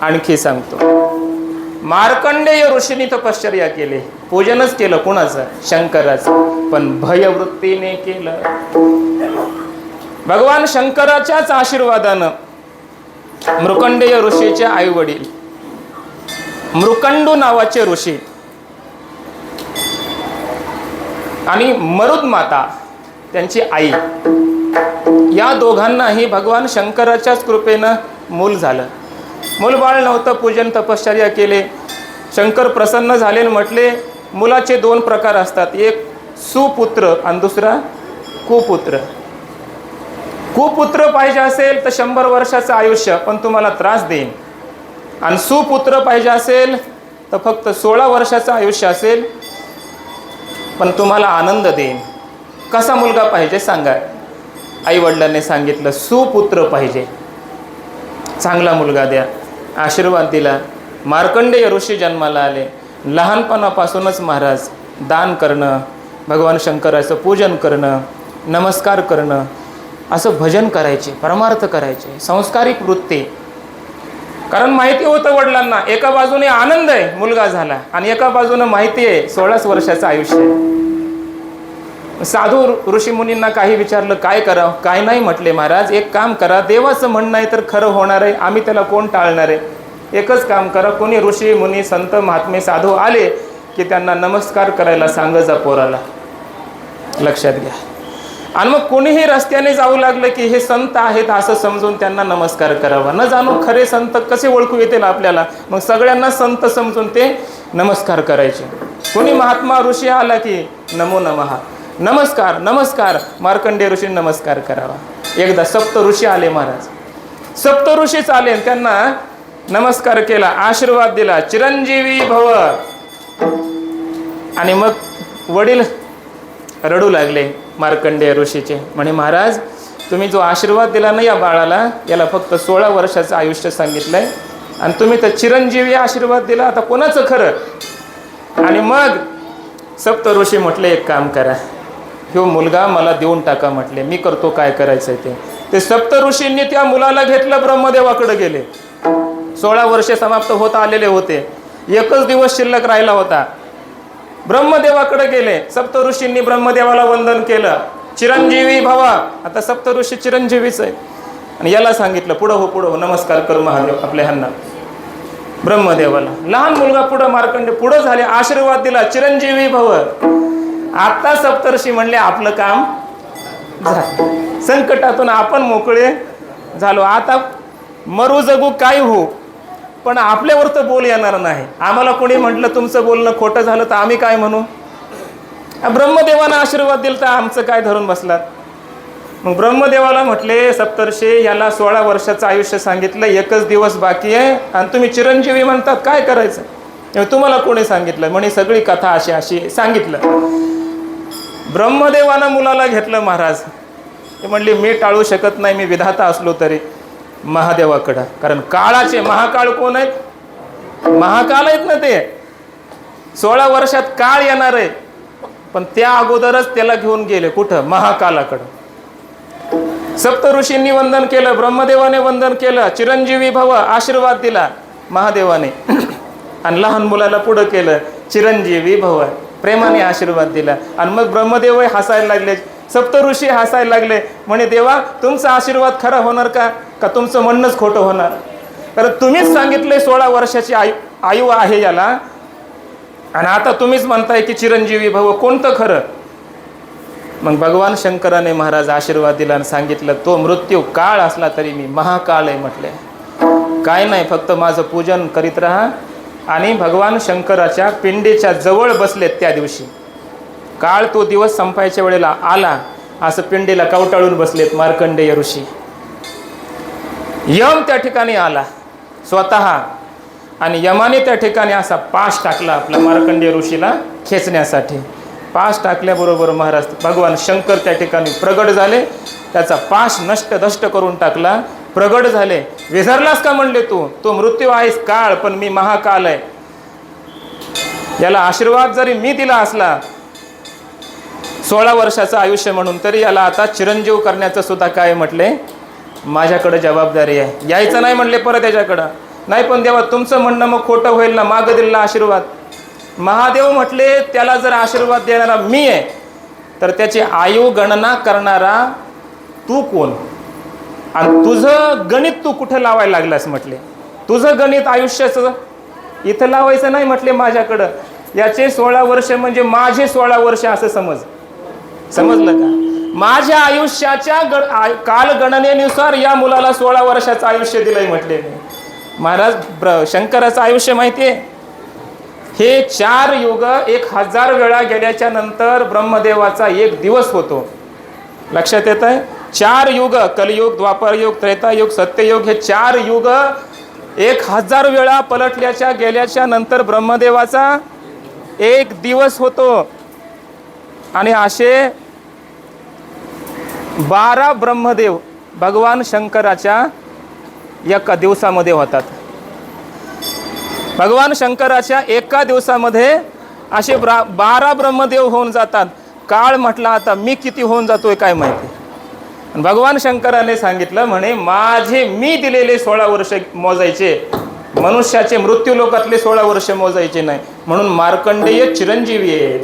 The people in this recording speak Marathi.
आणखी सांगतो. मार्कंडेय ऋषींनी तपश्चर्या केले. पूजनच केलं कुणाचं? शंकराचं. पण भयवृत्तीने केलं. भगवान शंकराच्याच आशीर्वादानं मृकंडेय ऋषीचे आई वडील मृकंडू नावाचे ऋषी आणि मरुद माता त्यांची आई. या दोघांनाही भगवान शंकराच्याच कृपेनं मूल झालं. मूलबाळ नव्हतं पूजन तपश्चर्या केले. शंकर प्रसन्न झाले म्हटले मुलाचे दोन प्रकार असतात. एक सुपुत्र आणि दुसरा कुपुत्र. कुपुत्र पाहिजे असेल तर शंभर वर्षाचं आयुष्य पण तुम्हाला त्रास देईन. आणि सुपुत्र पाहिजे असेल तर फक्त सोळा वर्षाचं आयुष्य असेल पण तुम्हाला आनंद देईन. कसा मुलगा पाहिजे सांगा. आईवडिलांनी सांगितलं सुपुत्र पाहिजे. चांगला मुलगा द्या. आशीर्वाद दिला. मार्कंडेय ऋषी जन्माला आले. लहानपणापासूनच महाराज दान करणं भगवान शंकराचं पूजन करणं नमस्कार करणं असं भजन करायचे परमार्थ करायचे संस्कारिक वृत्ती. कारण माहिती होतं वडिलांना एका बाजूने आनंद आहे मुलगा झाला आणि एका बाजूने माहिती आहे सोळाच वर्षाचं आयुष्य आहे. साधू ऋषी मुनींना काही विचारलं काय करावं काय नाही म्हटले महाराज. एक काम करा देवाचं म्हणणं आहे तर खरं होणार आहे. आम्ही त्याला कोण टाळणार आहे? एकच काम करा कोणी ऋषी मुनी संत महात्मे साधू आले की त्यांना नमस्कार करायला सांग जा पोराला. लक्षात घ्या. आणि मग कोणीही रस्त्याने जाऊ लागलं की हे संत आहेत असं समजून त्यांना नमस्कार करावा. न जाणू खरे संत कसे ओळखू येतील आपल्याला? मग सगळ्यांना संत समजून ते नमस्कार करायचे. कोणी महात्मा ऋषी आला की नमो नमः. नमस्कार नमस्कार. मार्कंडे ऋषी नमस्कार करावा. एकदा सप्त ऋषी आले महाराज. सप्त ऋषीच आले त्यांना नमस्कार केला आशीर्वाद दिला चिरंजीवी भव. आणि मग वडील रडू लागले मार्कंडेय ऋषीचे. म्हणे महाराज तुम्ही जो आशीर्वाद दिला ना या बाळाला याला फक्त सोळा वर्षाचं आयुष्य सांगितलंय. आणि तुम्ही तर चिरंजीवी आशीर्वाद दिला आता कोणाचं खरं? आणि मग सप्त ऋषी म्हटले एक काम करा. ह्यो मुलगा मला देऊन टाका म्हटले. मी करतो काय करायचं ते. ते सप्त ऋषींनी त्या मुलाला घेतलं ब्रह्मदेवाकडे गेले. सोळा वर्षे समाप्त होत आलेले होते. एकच दिवस शिल्लक राहिला होता. ब्रह्मदेवाकडे गेले. सप्त ऋषींनी ब्रह्मदेवाला वंदन केलं. चिरंजीवी भवा. आता सप्त ऋषी चिरंजीवीच आहे. आणि याला सांगितलं पुढं हो पुढं हो. नमस्कार कर महादेव आपल्या ह्यांना. ब्रह्मदेवाला. लहान मुलगा पुढं मार्कंडे पुढं झाले. आशीर्वाद दिला. चिरंजीवी भव. आता सप्तर्षी म्हणले आपलं काम झालं. संकटातून आपण मोकळे झालो. आता मरू जगू काय हो पण आपल्यावर तर बोल येणार नाही. आम्हाला कोणी म्हटलं तुमचं बोलणं खोटं झालं तर आम्ही काय म्हणू? ब्रह्मदेवानं आशीर्वाद दिला तर आमचं काय धरून बसलात? मग ब्रह्मदेवाला म्हटले सप्तर्षी याला सोळा वर्षाचं आयुष्य सांगितलं एकच दिवस बाकी आहे आणि तुम्ही चिरंजीवी म्हणतात काय करायचं? तुम्हाला कोणी सांगितलं? म्हणे सगळी कथा अशी अशी सांगितलं. ब्रह्मदेवानं मुलाला घेतलं महाराज. ते म्हणले मी टाळू शकत नाही मी विधाता असलो तरी. महादेवाकडं. कारण काळाचे महाकाळ कोण आहेत? महाकाल आहेत ना ते. सोळा वर्षात काळ येणार आहे. पण त्या अगोदरच त्याला घेऊन गेले. कुठं? महाकालाकडं. सप्त ऋषींनी वंदन केलं ब्रह्मदेवाने वंदन केलं चिरंजीवी भव आशीर्वाद दिला महादेवाने. आणि लहान मुलाला पुढं केलं चिरंजीवी भव प्रेमाने आशीर्वाद दिला. आणि मग ब्रह्मदेव हसायला लागले. सप्तऋषी हसायला लागले. म्हणे देवा तुमचा आशीर्वाद खरा होणार का? का तुमचं म्हणणंच खोटं होणार? कारण तुम्हीच सांगितले सोळा वर्षाची आयु आयु आहे याला. आणि आता तुम्हीच म्हणताय की चिरंजीवी भव कोणतं खरं? मग भगवान शंकराने महाराज आशीर्वाद दिला आणि सांगितलं तो मृत्यू काळ असला तरी मी महाकाळ आहे म्हटले. काय नाही फक्त माझं पूजन करीत राहा. आणि भगवान शंकराच्या पिंडीच्या जवळ बसलेत त्या दिवशी. काळ तो दिवस संपायच्या वेळेला आला असं पिंडीला कवटाळून बसलेत मार्कंडेय ऋषी. यम त्या ठिकाणी आला स्वतः आणि यमाने त्या ठिकाणी असा पाश टाकला आपल्या मार्कंडेय ऋषीला खेचण्यासाठी. पाश टाकल्याबरोबर महाराज भगवान शंकर त्या ठिकाणी प्रगट झाले त्याचा पाश नष्ट दष्ट करून टाकला प्रगट झाले. विसरलास का म्हणले तू? तो मृत्यू आहेस काळ पण मी महाकाल आहे. याला आशीर्वाद जरी मी दिला असला सोळा वर्षाचं आयुष्य म्हणून तरी याला आता चिरंजीव करण्याचं सुद्धा काय म्हटले? माझ्याकडे जबाबदारी आहे. यायचं नाही म्हणले परत याच्याकडं. नाही पण देवा तुमचं म्हणणं मग खोटं होईल ना? मागं दिलेला आशीर्वाद. महादेव म्हटले त्याला जर आशीर्वाद देणारा मी आहे तर त्याची आयु गणना करणारा तू कोण? आणि तुझं गणित तू कुठं लावायला लागलास म्हटले? तुझं गणित आयुष्याचं? इथं लावायचं नाही म्हटले माझ्याकडं. याचे सोळा वर्ष म्हणजे माझे सोळा वर्ष असं समज. समजलं का? माझ्या आयुष्याच्या ग कालगणनेनुसार या मुलाला सोळा वर्षाचं आयुष्य दिलंय म्हटले महाराज ब्र शंकराचं आयुष्य माहिती आहे? हे चार युग एक हजार वेळा गेल्याच्यानंतर ब्रह्मदेवाचा एक दिवस होतो. लक्षात येत आहे चार युग कलयुग द्वापरयुग त्रेतायुग सत्ययुग हे चार युग एक हजार वेळा पलटल्याच्या गेल्याच्यानंतर ब्रह्मदेवाचा एक दिवस होतो. आणि असे बारा ब्रह्मदेव भगवान शंकराच्या एका दिवसामध्ये होतात. भगवान शंकराच्या एका दिवसामध्ये असे ब्रा बारा ब्रह्मदेव होऊन जातात. काळ म्हटला आता मी किती होऊन जातोय काय माहिती? भगवान शंकराने सांगितलं म्हणे माझे मी दिलेले सोळा वर्ष मोजायचे. मनुष्याचे मृत्यू लोकातले सोळा वर्ष मोजायचे नाही. म्हणून मार्कंडेय चिरंजीवी आहे.